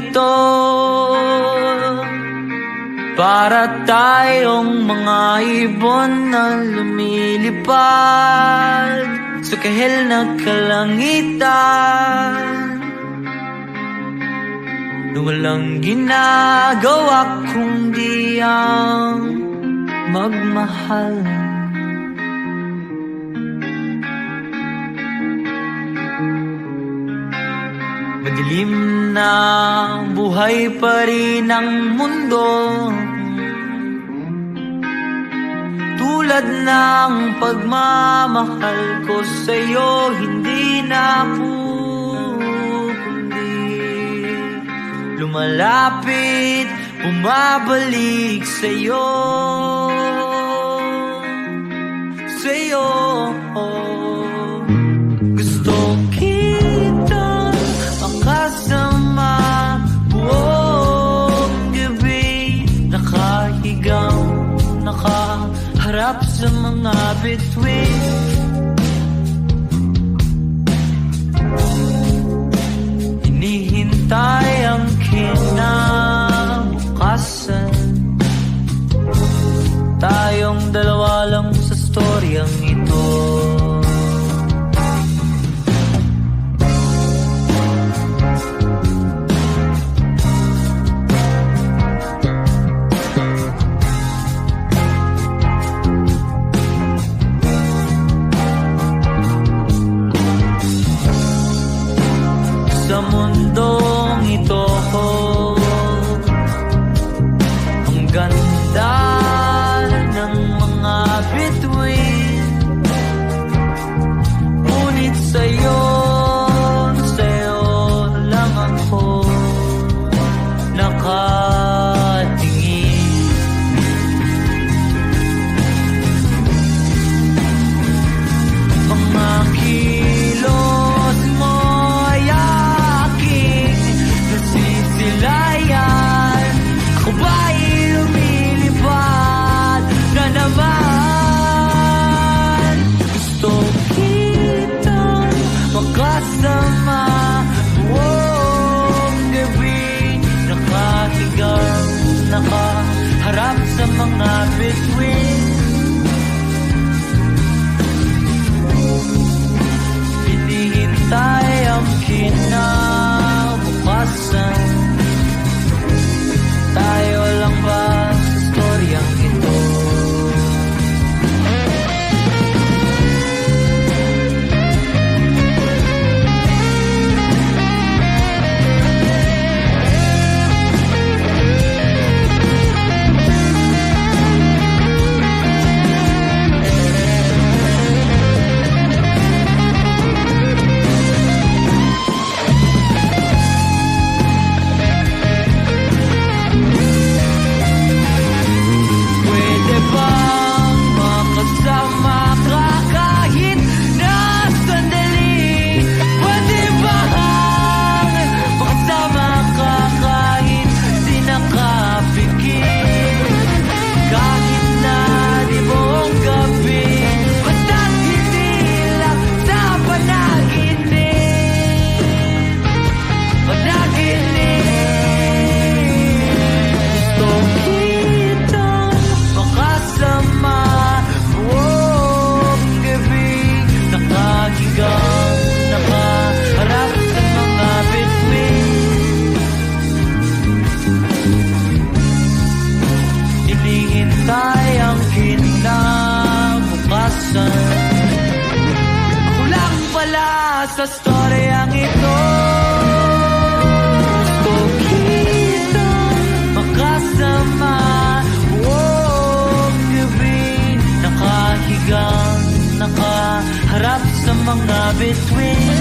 sa mundong ito Para tayong mga ibon na lumilipad Sa kahil na kalangitan. Na walang ginagawa kundi ang magmahal Madilim na buhay pa rin ang mundo. Tulad ng pagmamahal ko sa'yo Hindi na pupundi Lumalapit, bumabalik sa'yo. Sa'yo Gusto sa mga bituin. Hinihintay Hinihintay ang kinabukasan. Ako lang pala sa storyang ito. Gusto kitang makasama. Buong gabi Nakahigang, nakaharap sa mga bituin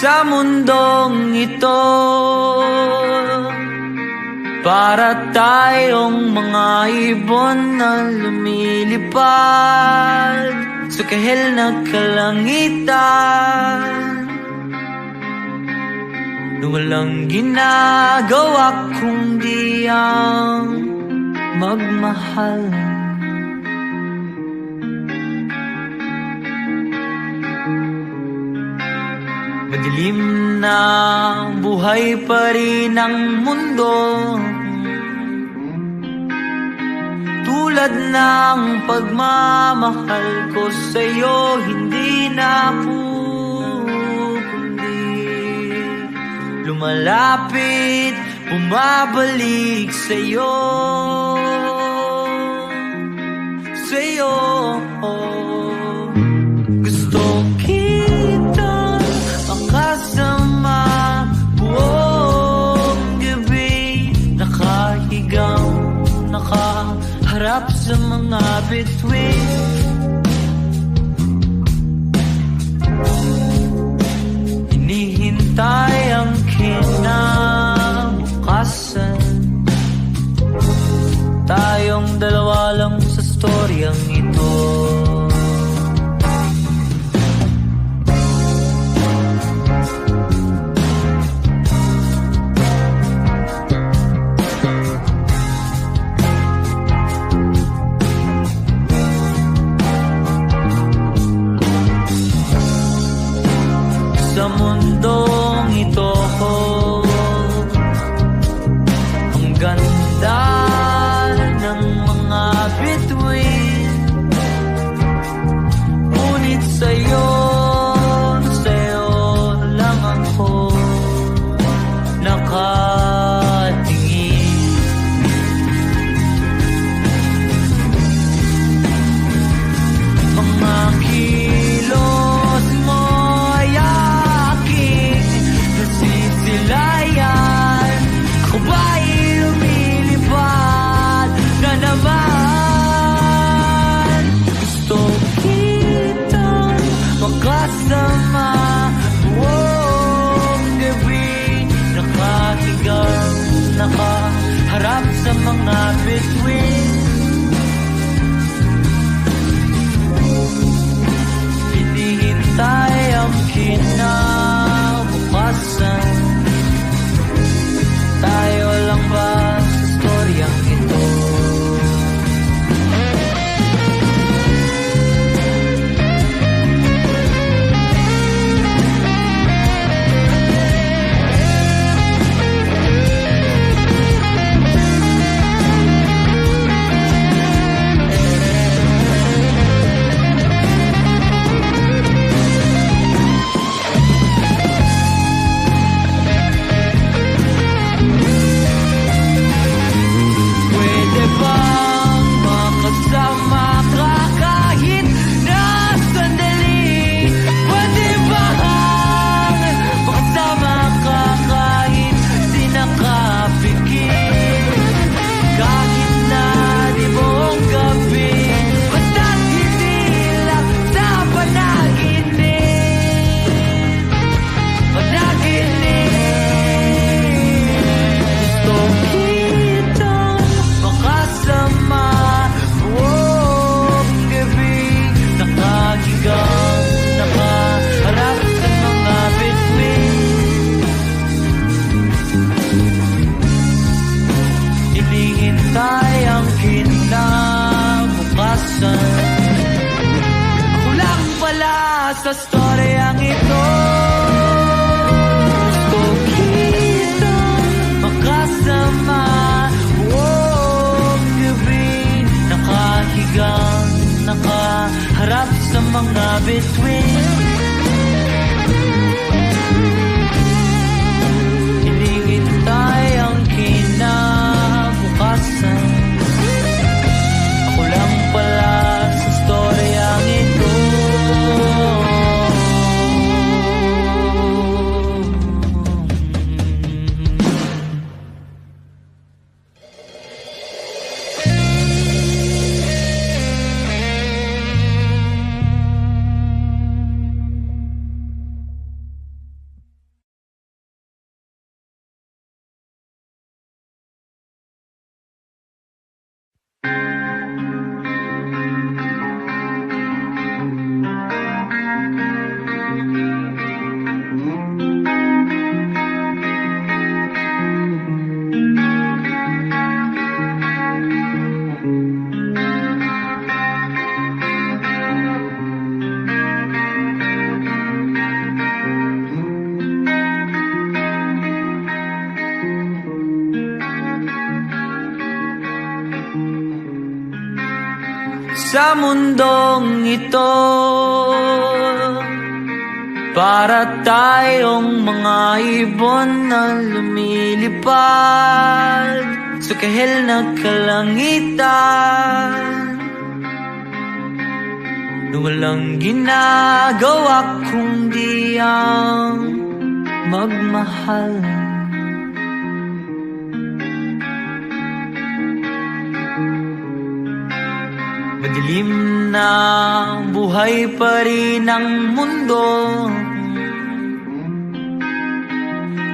sa mundong ito. Para tayong mga ibon na lumilipad Sa kahil na kalangitan. Na walang ginagawa kundi ang magmahal Madilim na buhay pa rin ang mundo. Tulad ng pagmamahal ko sa'yo Hindi na kundi Lumalapit, bumabalik sa'yo. Sa'yo Gusto nakaharap sa mga bituin. Hinihintay ang kinabukasan Tayong dalawa nakaharap sa mga bituin. Hinihintay ang kinabukasan. Tayo lang ba nakaharap sa mga bituin ito. Para tayong mga ibon na lumilipad Sa kahil na kalangitan. Na walang ginagawa kundi ang magmahal Madilim na buhay pa rin ang mundo.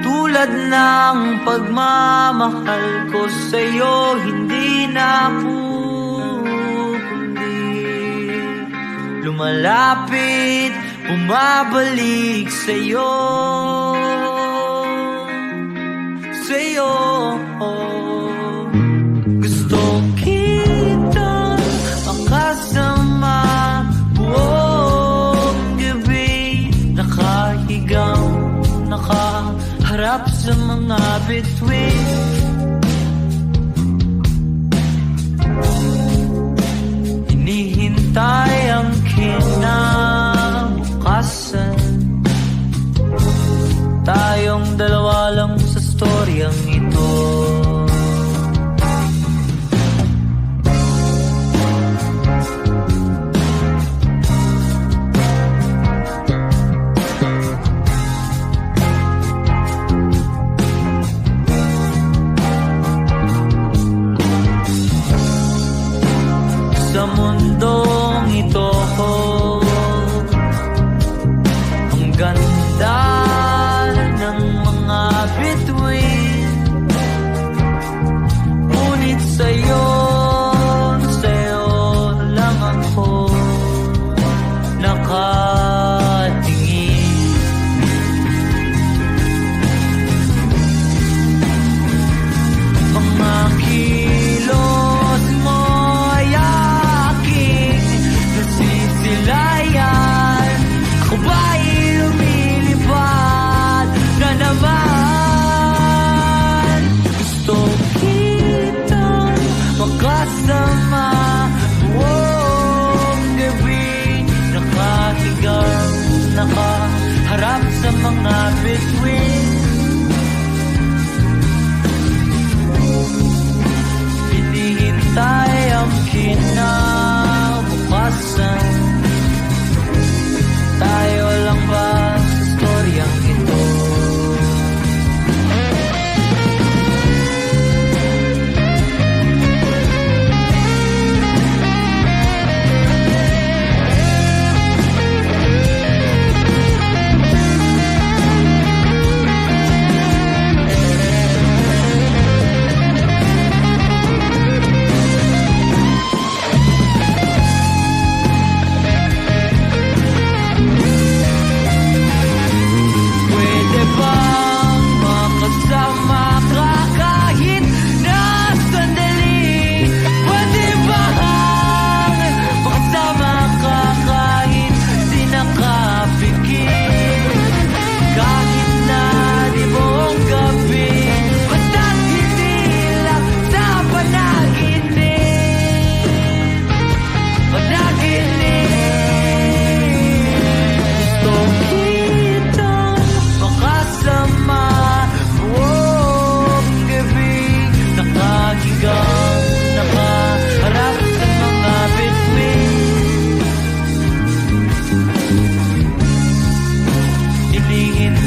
Tulad ng pagmamahal ko sa'yo Hindi na kundi Lumalapit, bumabalik sa'yo. Sa'yo Gusto sa mga bituin. Hinihintay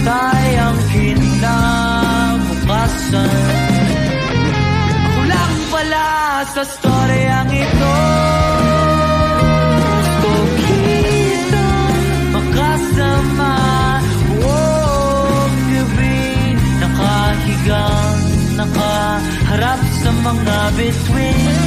Hinihintay ang kinabukasan. Ako lang pala sa storyang ito. Gusto kitang makasama buong gabi Nakahigang, nakaharap sa mga bituin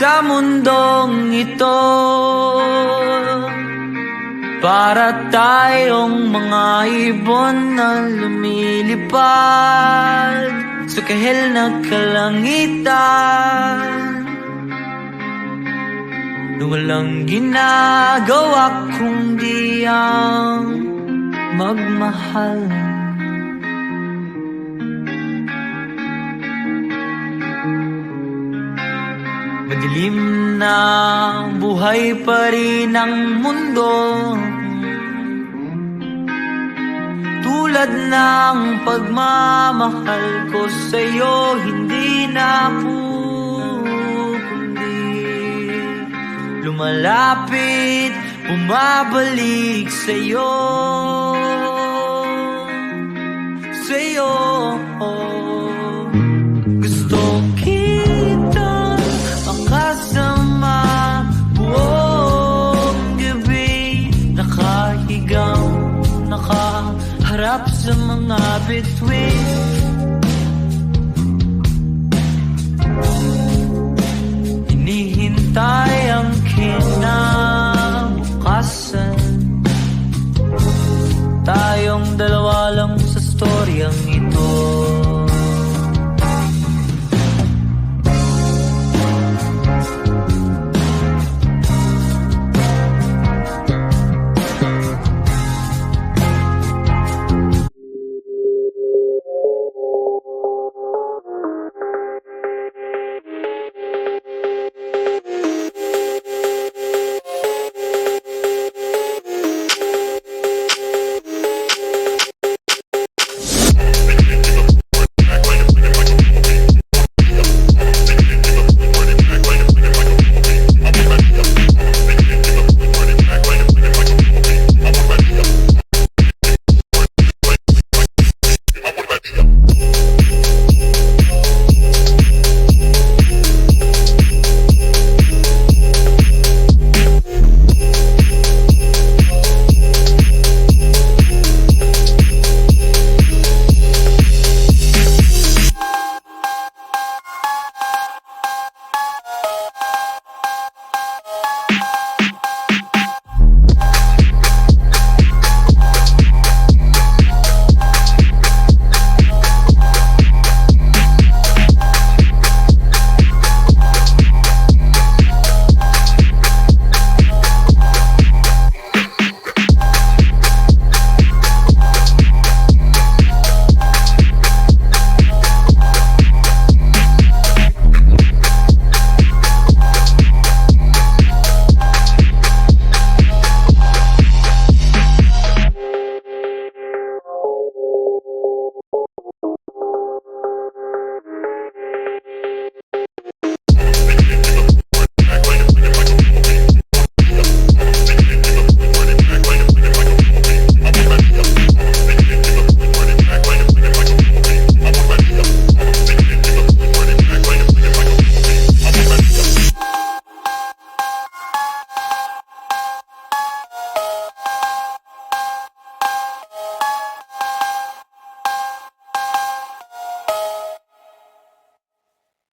sa mundong ito. Para tayong mga ibon na lumilipad Sa kahil na kalangitan. Na walang ginagawa kundi ang magmahal Madilim na buhay pa rin ang mundo. Tulad ng pagmamahal ko sa'yo Hindi na pupundi Lumalapit, bumabalik sa'yo. Sa'yo harap sa between.